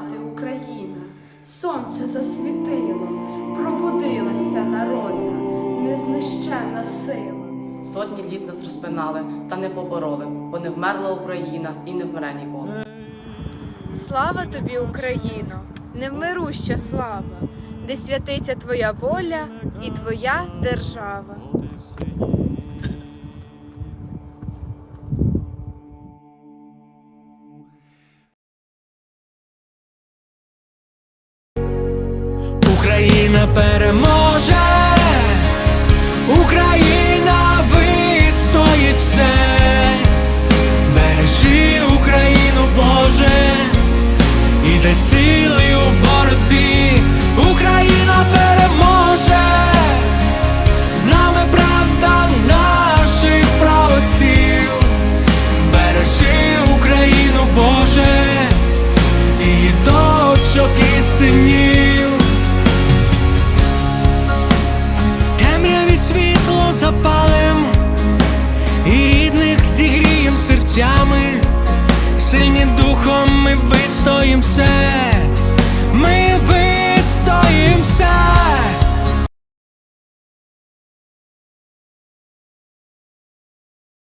мати Україна, сонце засвітило, пробудилася народна, незнищенна сила. Сотні літ нас розпинали та не побороли, бо не вмерла Україна і не вмре ніколи. Слава тобі, Україно, невмируща слава, де святиться твоя воля і твоя держава. Україна переможе, Україна вистоїть все, бережи Україну, Боже, і дай сили у боротьбі, Україна переможе, з нами правда наших правоців, збережи Україну, Боже, і дочок і синів. Запалим, і рідних зігрієм серцями, сильні духом ми вистоїм все,